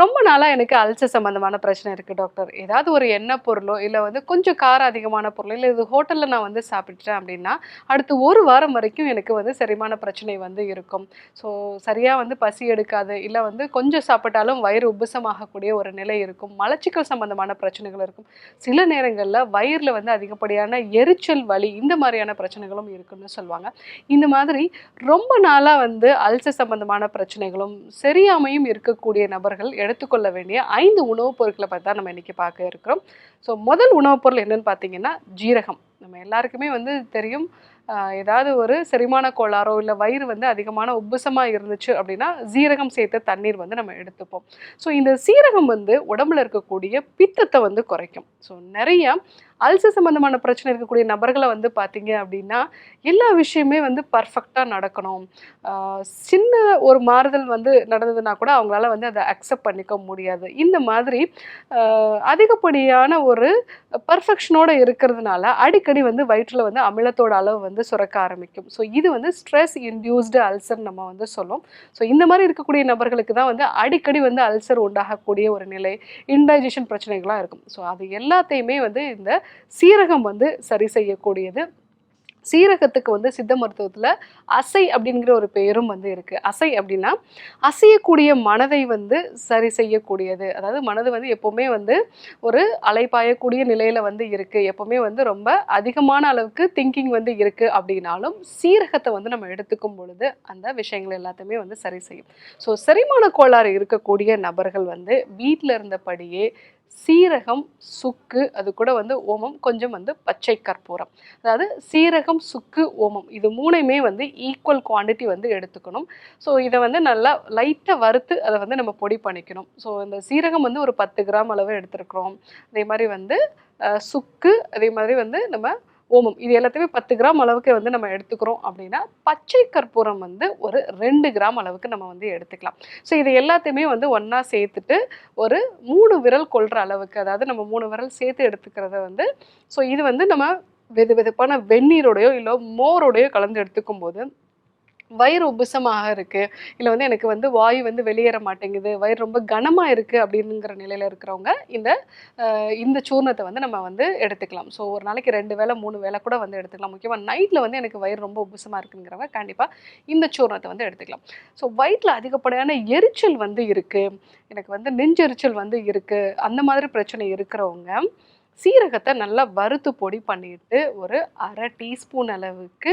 ரொம்ப நாளாக எனக்கு அல்சர் சம்மந்தமான பிரச்சனை இருக்குது டாக்டர். ஏதாவது ஒரு எண்ணெய் பொருளோ இல்லை வந்து கொஞ்சம் காரம் அதிகமான பொருளோ இல்லை இது ஹோட்டலில் நான் வந்து சாப்பிட்டுட்டேன் அப்படின்னா அடுத்து ஒரு வாரம் வரைக்கும் எனக்கு வந்து செரிமான பிரச்சனை வந்து இருக்கும். ஸோ சரியாக வந்து பசி எடுக்காது இல்லை வந்து கொஞ்சம் சாப்பிட்டாலும் வயிறு உபசமாகக்கூடிய ஒரு நிலை இருக்கும். மலச்சிக்கல் சம்மந்தமான பிரச்சனைகள் இருக்கும். சில நேரங்களில் வயிறில் வந்து அதிகப்படியான எரிச்சல் வலி இந்த மாதிரியான பிரச்சனைகளும் இருக்குன்னு சொல்லுவாங்க. இந்த மாதிரி ரொம்ப நாளாக வந்து அல்சர் சம்மந்தமான பிரச்சனைகளும் சரியாமையும் இருக்கக்கூடிய நபர்கள் எடுத்துக்கொள்ள வேண்டிய ஐந்து உணவுப் பொருட்களை பற்றி தான் நம்ம இன்னைக்கு பார்க்க இருக்கிறோம். ஸோ முதல் உணவுப் பொருள் என்னன்னு பார்த்தீங்கன்னா ஜீரகம். நம்ம எல்லாருக்குமே வந்து தெரியும் ஏதாவது ஒரு செரிமான கோளாறோ இல்லை வயிறு வந்து அதிகமான உப்புசமாக இருந்துச்சு அப்படின்னா சீரகம் சேர்த்த தண்ணீர் வந்து நம்ம எடுத்துப்போம். ஸோ இந்த சீரகம் வந்து உடம்புல இருக்கக்கூடிய பித்தத்தை வந்து குறைக்கும். ஸோ நிறைய அல்சர் சம்மந்தமான பிரச்சனை இருக்கக்கூடிய நபர்களை வந்து பார்த்தீங்க அப்படின்னா எல்லா விஷயமே வந்து பர்ஃபெக்டாக நடக்கணும். சின்ன ஒரு மாறுதல் வந்து நடந்ததுன்னா கூட அவங்களால வந்து அதை அக்செப்ட் பண்ணிக்க முடியாது. இந்த மாதிரி அதிகப்படியான ஒரு பர்ஃபெக்ஷனோட இருக்கிறதுனால அடிக்கடி வந்து வயிற்றில் வந்து அமிலத்தோட அளவு வந்து சுரக்க ஆரம்பிக்கும். ஸோ இது வந்து ஸ்ட்ரெஸ் இன்டியூஸ்டு அல்சர் நம்ம வந்து சொல்லும். ஸோ இந்த மாதிரி இருக்கக்கூடிய நபர்களுக்கு தான் வந்து அடிக்கடி வந்து அல்சர் உண்டாகக்கூடிய ஒரு நிலை இன்டைஜஷன் பிரச்சனைகள்லாம் இருக்கும். ஸோ அது எல்லாத்தையுமே வந்து இந்த சீரகம் வந்து சரி செய்யக்கூடியது. சீரகத்துக்கு வந்து சித்த மருத்துவத்தில் அசை அப்படிங்கிற ஒரு பெயரும் வந்து இருக்குது அசை அப்படின்னா அசையக்கூடிய மனதை வந்து சரி செய்யக்கூடியது. அதாவது மனது வந்து எப்போவுமே வந்து ஒரு அலைப்பாயக்கூடிய நிலையில் வந்து இருக்குது எப்போவுமே வந்து ரொம்ப அதிகமான அளவுக்கு திங்கிங் வந்து இருக்குது அப்படின்னாலும் சீரகத்தை வந்து நம்ம எடுத்துக்கும் பொழுது அந்த விஷயங்கள் எல்லாத்தையுமே வந்து சரி செய்யும். ஸோ செரிமான கோளாறு இருக்கக்கூடிய நபர்கள் வந்து வீட்டில் இருந்தபடியே சீரகம் சுக்கு அது கூட வந்து ஓமம் கொஞ்சம் வந்து பச்சை கற்பூரம். அதாவது சீரகம் சுக்கு ஓமம் இது மூணையுமே வந்து ஈக்குவல் குவான்டிட்டி வந்து எடுத்துக்கணும். ஸோ இதை வந்து நல்லா லைட்டாக வறுத்து அதை வந்து நம்ம பொடி பண்ணிக்கணும். ஸோ இந்த சீரகம் வந்து ஒரு பத்து கிராம் அளவு எடுத்துருக்குறோம். அதே மாதிரி வந்து சுக்கு அதே மாதிரி வந்து நம்ம ஓமம். இது எல்லாத்தையுமே பத்து கிராம் அளவுக்கு வந்து நம்ம எடுத்துக்கிறோம் அப்படின்னா பச்சை கற்பூரம் வந்து ஒரு ரெண்டு கிராம் அளவுக்கு நம்ம வந்து எடுத்துக்கலாம். ஸோ இது எல்லாத்தையுமே வந்து ஒன்றா சேர்த்துட்டு ஒரு மூணு விரல் கொள்கிற அளவுக்கு அதாவது நம்ம மூணு விரல் சேர்த்து எடுத்துக்கிறத வந்து ஸோ இது வந்து நம்ம வெது வெதுப்பான வெந்நீரோடையோ இல்லை மோரோடையோ கலந்து எடுத்துக்கும் போது வயிறு உப்புசமாக இருக்குது இல்லை வந்து எனக்கு வந்து வாயு வந்து வெளியேற மாட்டேங்குது. வயிறு ரொம்ப கனமாக இருக்குது அப்படிங்கிற நிலையில் இருக்கிறவங்க இந்த இந்த சூர்ணத்தை வந்து நம்ம வந்து எடுத்துக்கலாம். ஸோ ஒரு நாளைக்கு ரெண்டு வேளை மூணு வேளை கூட வந்து எடுத்துக்கலாம். முக்கியமாக நைட்டில் வந்து எனக்கு வயிறு ரொம்ப உப்புசமாக இருக்குங்கிறவங்க கண்டிப்பாக இந்த சூர்ணத்தை வந்து எடுத்துக்கலாம். ஸோ வயிற்றில் அதிகப்படியான எரிச்சல் வந்து இருக்குது எனக்கு வந்து நெஞ்செரிச்சல் வந்து இருக்குது அந்த மாதிரி பிரச்சனை இருக்கிறவங்க சீரகத்தை நல்லா வறுத்து பொடி பண்ணிட்டு ஒரு அரை டீஸ்பூன் அளவுக்கு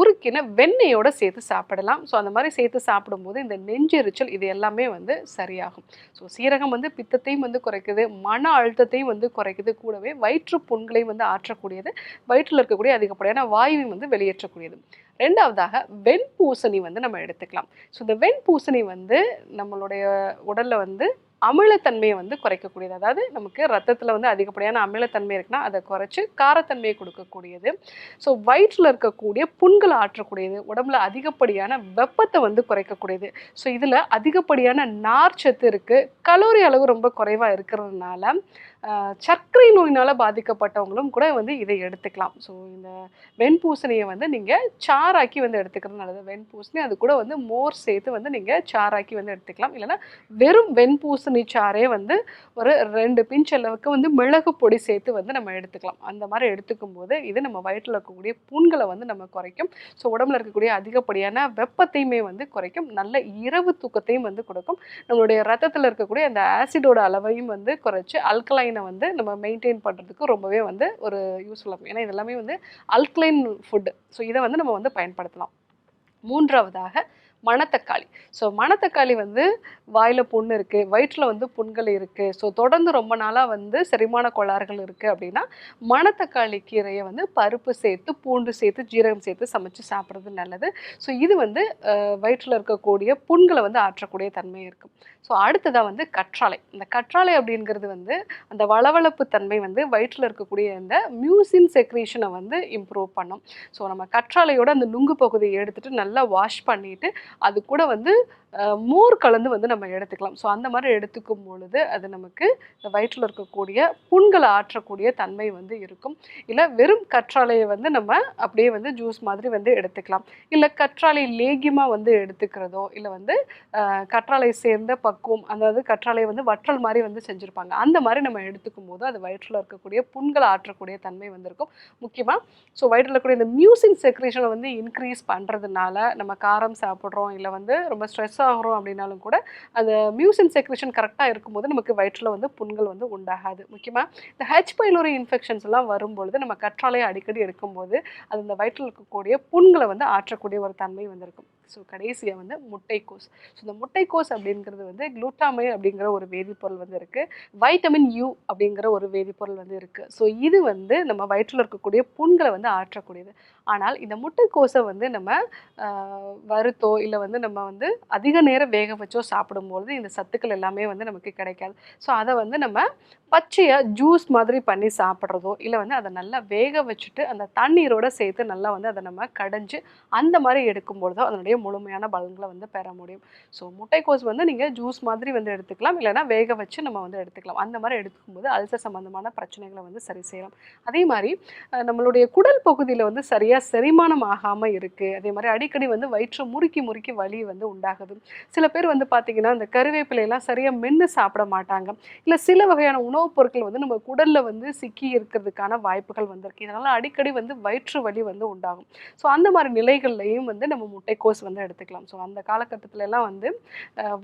உருக்கின வெண்ணெயோட சேர்த்து சாப்பிடலாம். ஸோ அந்த மாதிரி சேர்த்து சாப்பிடும்போது இந்த நெஞ்செரிச்சல் இது எல்லாமே வந்து சரியாகும். ஸோ சீரகம் வந்து பித்தத்தையும் வந்து குறைக்குது மன அழுத்தத்தையும் வந்து குறைக்குது. கூடவே வயிற்று புண்களையும் வந்து ஆற்றக்கூடியது வயிற்றில் இருக்கக்கூடிய அதிகப்படியான வாயுவையும் வந்து வெளியேற்றக்கூடியது. ரெண்டாவதாக வெண்பூசணி வந்து நம்ம எடுத்துக்கலாம். ஸோ இந்த வெண்பூசணி வந்து நம்மளுடைய உடலில் வந்து அமிலத்தன்மையை வந்து குறைக்கக்கூடியது. அதாவது நமக்கு ரத்தத்தில் வந்து அதிகப்படியான அமிலத்தன்மை இருக்குன்னா அதை குறைச்சி காரத்தன்மையை கொடுக்கக்கூடியது. ஸோ வயிற்றில் இருக்கக்கூடிய புண்களை ஆற்றக்கூடியது. உடம்புல அதிகப்படியான வெப்பத்தை வந்து குறைக்கக்கூடியது. ஸோ இதில் அதிகப்படியான நார்ச்சத்து இருக்குது கலோரி அளவு ரொம்ப குறைவாக இருக்கிறதுனால சர்க்கரை நோயினால் பாதிக்கப்பட்டவங்களும் கூட வந்து இதை எடுத்துக்கலாம். ஸோ இந்த வெண்பூசணியை வந்து நீங்கள் சாறாக்கி வந்து எடுத்துக்கிறது நல்லது. வெண்பூசணி அது கூட வந்து மோர் சேர்த்து வந்து நீங்கள் சாராக்கி வந்து எடுத்துக்கலாம். இல்லைன்னா வெறும் வெண்பூசணி சாறே வந்து ஒரு ரெண்டு பிஞ்ச் அளவுக்கு வந்து மிளகு பொடி சேர்த்து வந்து நம்ம எடுத்துக்கலாம். அந்த மாதிரி எடுத்துக்கும் போது இது நம்ம வயிற்றில் இருக்கக்கூடிய புண்களை வந்து நம்ம குறைக்கும். ஸோ உடம்புல இருக்கக்கூடிய அதிகப்படியான வெப்பத்தையுமே வந்து குறைக்கும். நல்ல இரவு தூக்கத்தையும் வந்து கொடுக்கும். நம்மளுடைய ரத்தத்தில் இருக்கக்கூடிய அந்த ஆசிடோட அளவையும் வந்து குறைச்சி அல்கலைன் வந்து நம்ம மெயின்டைன் பண்ணுறதுக்கு ரொம்பவே வந்து ஒரு யூஸ்ஃபுல்லாக இருக்கும். ஏன்னா இது எல்லாமே வந்து அல்கலைன் ஃபுட்டு. ஸோ இதை வந்து நம்ம வந்து பயன்படுத்தலாம். மூன்றாவதாக மணத்தக்காளி. ஸோ மணத்தக்காளி வந்து வாயில் புண் இருக்குது வயிற்றில் வந்து புண்கள் இருக்குது ஸோ தொடர்ந்து ரொம்ப நாளாக வந்து செரிமான கோளாறுகள் இருக்குது அப்படின்னா மணத்தக்காளி கீரையை வந்து பருப்பு சேர்த்து பூண்டு சேர்த்து ஜீரகம் சேர்த்து சமைச்சு சாப்பிட்றது நல்லது. ஸோ இது வந்து வயிற்றில் இருக்கக்கூடிய புண்களை வந்து ஆற்றக்கூடிய தன்மை இருக்கும். ஸோ அடுத்ததாக வந்து கற்றாழை. இந்த கற்றாழை அப்படிங்கிறது வந்து அந்த வளவளப்பு தன்மை வந்து வயிற்றில் இருக்கக்கூடிய அந்த மியூசின் செக்ரேஷனை வந்து இம்ப்ரூவ் பண்ணும். ஸோ நம்ம கற்றாழையோட அந்த நுங்கு பகுதியை எடுத்துகிட்டு நல்லா வாஷ் பண்ணிவிட்டு அது கூட வந்து மோர் கலந்து வந்து நம்ம எடுத்துக்கலாம். ஸோ அந்த மாதிரி எடுத்துக்கும் பொழுது அது நமக்கு இந்த வயிற்றில் இருக்கக்கூடிய புண்களை ஆற்றக்கூடிய தன்மை வந்து இருக்கும். இல்லை வெறும் கற்றாழையை வந்து நம்ம அப்படியே வந்து ஜூஸ் மாதிரி வந்து எடுத்துக்கலாம். இல்லை கற்றாழை லேகியமாக வந்து எடுத்துக்கிறதோ இல்லை வந்து கற்றாழை சேர்ந்த பக்குவம் அதாவது கற்றாழை வந்து வற்றல் மாதிரி வந்து செஞ்சுருப்பாங்க. அந்த மாதிரி நம்ம எடுத்துக்கும் போது அது வயிற்றில் இருக்கக்கூடிய புண்களை ஆற்றக்கூடிய தன்மை வந்து இருக்கும். முக்கியமாக ஸோ வயிற்றில் இருக்கக்கூடிய இந்த மியூசின் செக்ரேஷனை வந்து இன்க்ரீஸ் பண்ணுறதுனால நம்ம காரம் சாப்பிட்றோம் இல்லை வந்து ரொம்ப ஸ்ட்ரெஸ் ஆகிறோம் அப்படின்னாலும் கூட அந்த மியூசின் செக்ரேஷன் கரெக்டாக இருக்கும்போது நமக்கு வயிற்றில் வந்து புண்கள் வந்து உண்டாகாது. முக்கியமாக இந்த ஹெச் பைலோரி இன்ஃபெக்ஷன்ஸ் எல்லாம் வரும்பொழுது நம்ம கற்றாழையை அடிக்கடி எடுக்கும்போது அது இந்த வயிற்றில் இருக்கக்கூடிய புண்களை வந்து ஆற்றக்கூடிய ஒரு தன்மை வந்திருக்கும். ஸோ கடைசியாக வந்து முட்டைக்கோஸ். ஸோ இந்த முட்டைக்கோஸ் அப்படிங்கிறது வந்து குளூட்டாமை அப்படிங்கிற ஒரு வேதிப்பொருள் வந்து இருக்குது வைட்டமின் யூ அப்படிங்கிற ஒரு வேதிப்பொருள் வந்து இருக்குது ஸோ இது வந்து நம்ம வயிற்றில் இருக்கக்கூடிய புண்களை வந்து ஆற்றக்கூடியது. ஆனால் இந்த முட்டைக்கோஸை வந்து நம்ம வறுத்தோ இல்லை வந்து நம்ம வந்து அதிக நேரம் வேக வச்சோ சாப்பிடும்பொழுது இந்த சத்துக்கள் எல்லாமே வந்து நமக்கு கிடைக்காது. ஸோ அதை வந்து நம்ம பச்சையாக ஜூஸ் மாதிரி பண்ணி சாப்பிட்றதோ இல்லை வந்து அதை நல்லா வேக வச்சுட்டு அந்த தண்ணீரோட சேர்த்து நல்லா வந்து அதை நம்ம கடைஞ்சு அந்த மாதிரி எடுக்கும்பொழுதோ அதனுடைய முழுமையான பலன்களை வந்து பெற முடியும். ஸோ முட்டைக்கோஸ் வந்து நீங்கள் ஜூஸ் மாதிரி வந்து எடுத்துக்கலாம் இல்லைன்னா வேக வச்சு நம்ம வந்து எடுத்துக்கலாம். அந்த மாதிரி எடுத்துக்கும்போது அல்சர் சம்மந்தமான பிரச்சனைகளை வந்து சரி செய்யலாம். அதே மாதிரி நம்மளுடைய குடல் பகுதியில் வந்து சரியாக செரிமானம் ஆகாமல் இருக்குது அதே மாதிரி அடிக்கடி வந்து வயிற்று முறுக்கி முறுக்கி வலி வந்து உண்டாகுது. சில பேர் வந்து பார்த்திங்கன்னா இந்த கருவேப்பிலையெல்லாம் சரியாக மென்று சாப்பிட மாட்டாங்க. இல்லை சில வகையான உணவுப் பொருட்கள் வந்து நம்ம குடலில் வந்து சிக்கி இருக்கிறதுக்கான வாய்ப்புகள் வந்திருக்கு. இதனால் அடிக்கடி வந்து வயிற்று வலி வந்து உண்டாகும். ஸோ அந்த மாதிரி நிலைகள்லையும் வந்து நம்ம முட்டைக்கோஸ் வந்து எடுத்துக்கலாம். ஸோ அந்த காலகட்டத்துல எல்லாம் வந்து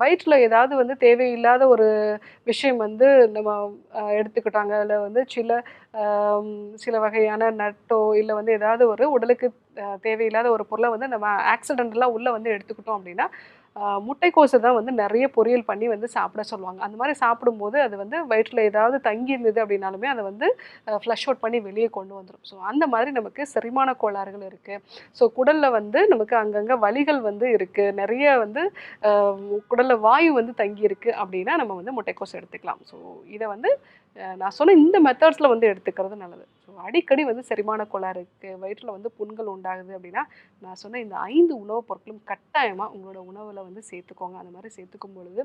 வயிற்றில் வயிற்றுல ஏதாவது வந்து தேவையில்லாத ஒரு விஷயம் வந்து நம்ம எடுத்துக்கிட்டாங்க. அதில் வந்து சில சில வகையான நட்டோ இல்லை வந்து ஏதாவது ஒரு உடலுக்கு தேவையில்லாத ஒரு பொருளை வந்து நம்ம ஆக்சிடென்டலாக உள்ளே வந்து எடுத்துக்கிட்டோம் அப்படின்னா ஆஹ், முட்டைக்கோஸை தான் வந்து நிறைய பொரியல் பண்ணி வந்து சாப்பிட சொல்லுவாங்க. அந்த மாதிரி சாப்பிடும்போது அது வந்து வயிற்றில் ஏதாவது தங்கி இருந்தது அப்படின்னாலுமே அதை வந்து ஃப்ளஷ் அவுட் பண்ணி வெளியே கொண்டு வந்துடும் ஸோ அந்த மாதிரி நமக்கு செரிமான கோளாறுகள் இருக்குது ஸோ குடலில் வந்து நமக்கு அங்கங்கே வலிகள் வந்து இருக்குது நிறைய வந்து குடலில் வாயு வந்து தங்கி இருக்குது அப்படின்னா நம்ம வந்து முட்டைக்கோஸ் எடுத்துக்கலாம். ஸோ இதை வந்து நான் சொன்ன இந்த மெத்தட்ஸில் வந்து எடுத்துக்கிறது நல்லது. ஸோ அடிக்கடி வந்து செரிமான கோளாறு இருக்குது வயிற்றில் வந்து புண்கள் உண்டாகுது அப்படின்னா நான் சொன்ன இந்த ஐந்து உணவுப் பொருட்களும் கட்டாயமாக உங்களோட உணவில் வந்து சேர்த்துக்கோங்க. அந்த மாதிரி சேர்த்துக்கும் பொழுது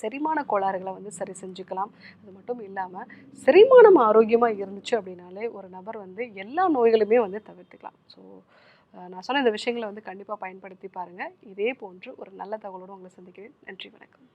செரிமான கோளாறுகளை வந்து சரி செஞ்சுக்கலாம். அது மட்டும் இல்லாமல் செரிமானம் ஆரோக்கியமாக இருந்துச்சு அப்படின்னாலே ஒரு நபர் வந்து எல்லா நோய்களுமே வந்து தவிர்த்துக்கலாம். ஸோ நான் சொன்ன இந்த விஷயங்களை வந்து கண்டிப்பாக பயன்படுத்தி பாருங்கள் இதே போன்று ஒரு நல்ல தகவலோடு உங்களை சந்திக்கிறேன். நன்றி வணக்கம்.